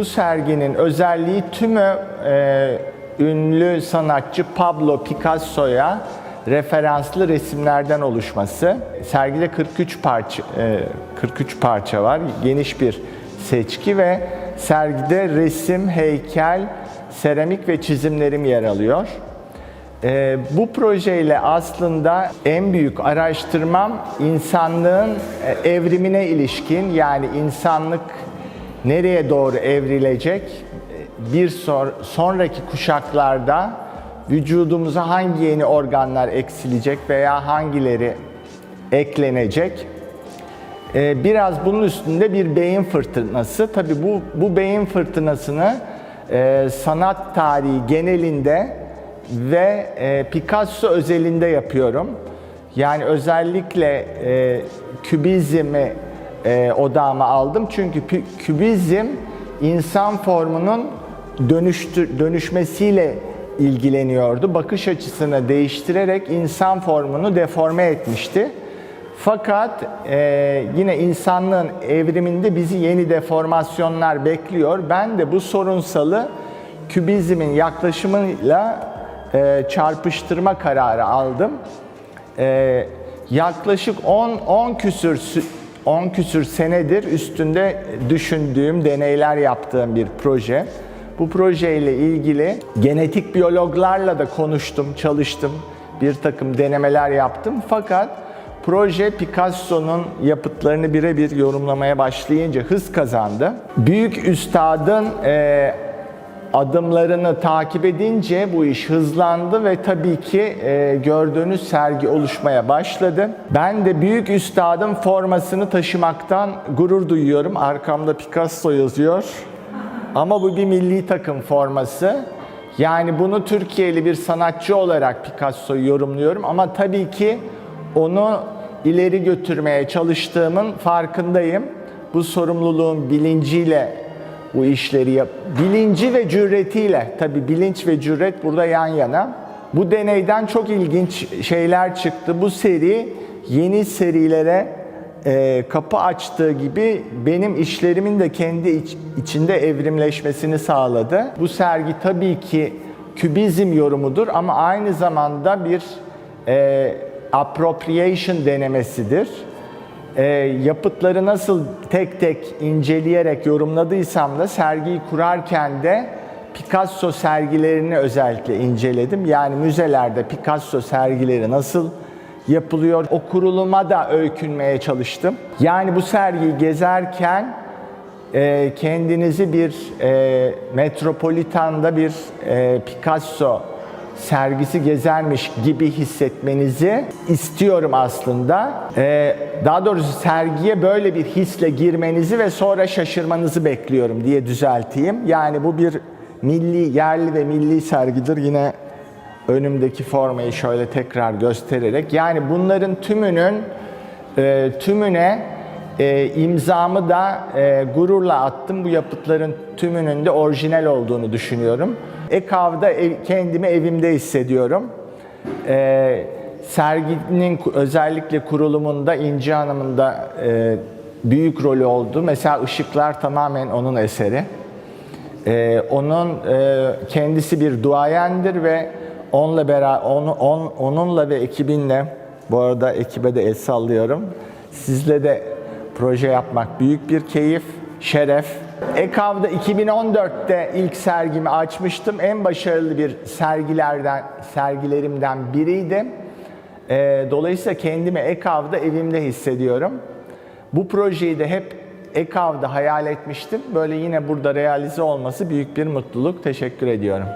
Bu serginin özelliği tümü e, ünlü sanatçı Pablo Picasso'ya referanslı resimlerden oluşması. Sergide 43 parça e, 43 parça var. Geniş bir seçki ve sergide resim, heykel, seramik ve çizimlerim yer alıyor. Ee, bu projeyle aslında en büyük araştırmam insanlığın e, evrimine ilişkin yani insanlık nereye doğru evrilecek bir sonraki kuşaklarda vücudumuza hangi yeni organlar eksilecek veya hangileri eklenecek ee, biraz bunun üstünde bir beyin fırtınası. Tabii bu, bu beyin fırtınasını e, sanat tarihi genelinde ve e, Picasso özelinde yapıyorum. Yani özellikle e, kübizmi e, odağıma aldım. Çünkü kübizm insan formunun dönüştür, dönüşmesiyle ilgileniyordu. Bakış açısını değiştirerek insan formunu deforme etmişti. Fakat e, yine insanlığın evriminde bizi yeni deformasyonlar bekliyor. Ben de bu sorunsalı kübizmin yaklaşımıyla e, çarpıştırma kararı aldım. E, yaklaşık 10 10 küsür sü- 10 küsür senedir üstünde düşündüğüm, deneyler yaptığım bir proje. Bu projeyle ilgili genetik biyologlarla da konuştum, çalıştım. Bir takım denemeler yaptım. Fakat proje Picasso'nun yapıtlarını birebir yorumlamaya başlayınca hız kazandı. Büyük üstadın e, adımlarını takip edince bu iş hızlandı ve tabii ki e, gördüğünüz sergi oluşmaya başladı. Ben de büyük üstadın formasını taşımaktan gurur duyuyorum. Arkamda Picasso yazıyor. Ama bu bir milli takım forması. Yani bunu Türkiye'li bir sanatçı olarak Picasso'yu yorumluyorum ama tabii ki onu ileri götürmeye çalıştığımın farkındayım. Bu sorumluluğun bilinciyle bu işleri yap. Bilinci ve cüretiyle, tabii bilinç ve cüret burada yan yana. Bu deneyden çok ilginç şeyler çıktı. Bu seri yeni serilere e, kapı açtığı gibi benim işlerimin de kendi iç- içinde evrimleşmesini sağladı. Bu sergi tabii ki kübizm yorumudur ama aynı zamanda bir e, appropriation denemesidir. E, yapıtları nasıl tek tek inceleyerek yorumladıysam da sergiyi kurarken de Picasso sergilerini özellikle inceledim. Yani müzelerde Picasso sergileri nasıl yapılıyor. O kuruluma da öykünmeye çalıştım. Yani bu sergiyi gezerken e, kendinizi bir e, metropolitanda bir e, Picasso sergisi gezermiş gibi hissetmenizi istiyorum aslında. E, daha doğrusu sergiye böyle bir hisle girmenizi ve sonra şaşırmanızı bekliyorum diye düzelteyim. Yani bu bir milli, yerli ve milli sergidir. Yine önümdeki formayı şöyle tekrar göstererek yani bunların tümünün e, tümüne e, imzamı da e, gururla attım. Bu yapıtların tümünün de orijinal olduğunu düşünüyorum. Ekav'da ev, kendimi evimde hissediyorum. E, serginin özellikle kurulumunda İnci Hanım'ın da e, büyük rolü oldu. Mesela ışıklar tamamen onun eseri. Ee, onun e, kendisi bir duayendir ve onunla beraber onu, on, onunla ve ekibinle bu arada ekibe de el sallıyorum. Sizle de proje yapmak büyük bir keyif, şeref. Ekav'da 2014'te ilk sergimi açmıştım. En başarılı bir sergilerden sergilerimden biriydi. Ee, dolayısıyla kendimi Ekav'da evimde hissediyorum. Bu projeyi de hep Ekav'da hayal etmiştim. Böyle yine burada realize olması büyük bir mutluluk. Teşekkür ediyorum.